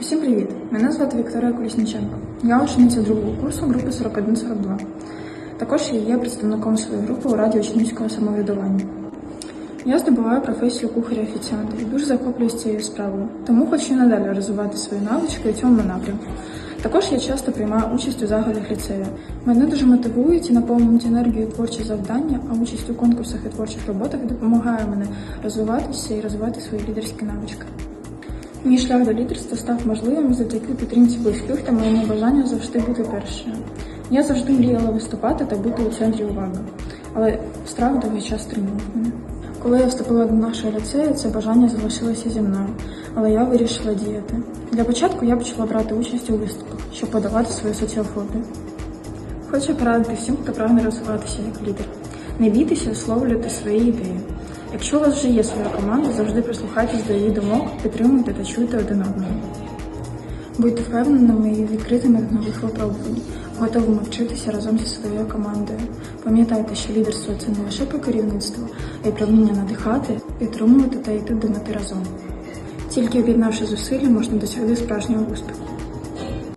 Всім привіт! Мене звати Вікторія Колісніченко. Я учениця другого курсу групи 4142. Також я є представником своєї групи у раді учнівського самоврядування. Я здобуваю професію кухаря-офіціанта і дуже захоплююсь цією справою, тому хочу надалі розвивати свої навички у цьому напрямку. Також я часто приймаю участь у заходах ліцею. Мене дуже мотивують і наповнюють енергією творчі завдання, а участь у конкурсах і творчих роботах допомагає мене розвиватися і розвивати свої лідерські навички. Мій шлях до лідерства став можливим завдяки підтримці близьких та моєму бажанню завжди бути першою. Я завжди мріяла виступати та бути у центрі уваги, але страх довгий час стримував мене. Коли я вступила до нашого ліцею, це бажання залишилося зі мною, але я вирішила діяти. Для початку я почала брати участь у виступах, щоб подавати свою соціофобію. Хочу порадити всім, хто прагне розвиватися як лідер. Не бійтеся висловлювати свої ідеї. Якщо у вас вже є своя команда, завжди прислухайтесь до її думок, підтримуйте та чуйте один одного. Будьте впевненими і відкритими до нових випробувань, готовими вчитися разом зі своєю командою. Пам'ятайте, що лідерство це не лише про керівництво, а й про вміння надихати, підтримувати та йти до мети разом. Тільки об'єднавши зусилля, можна досягти справжнього успіху.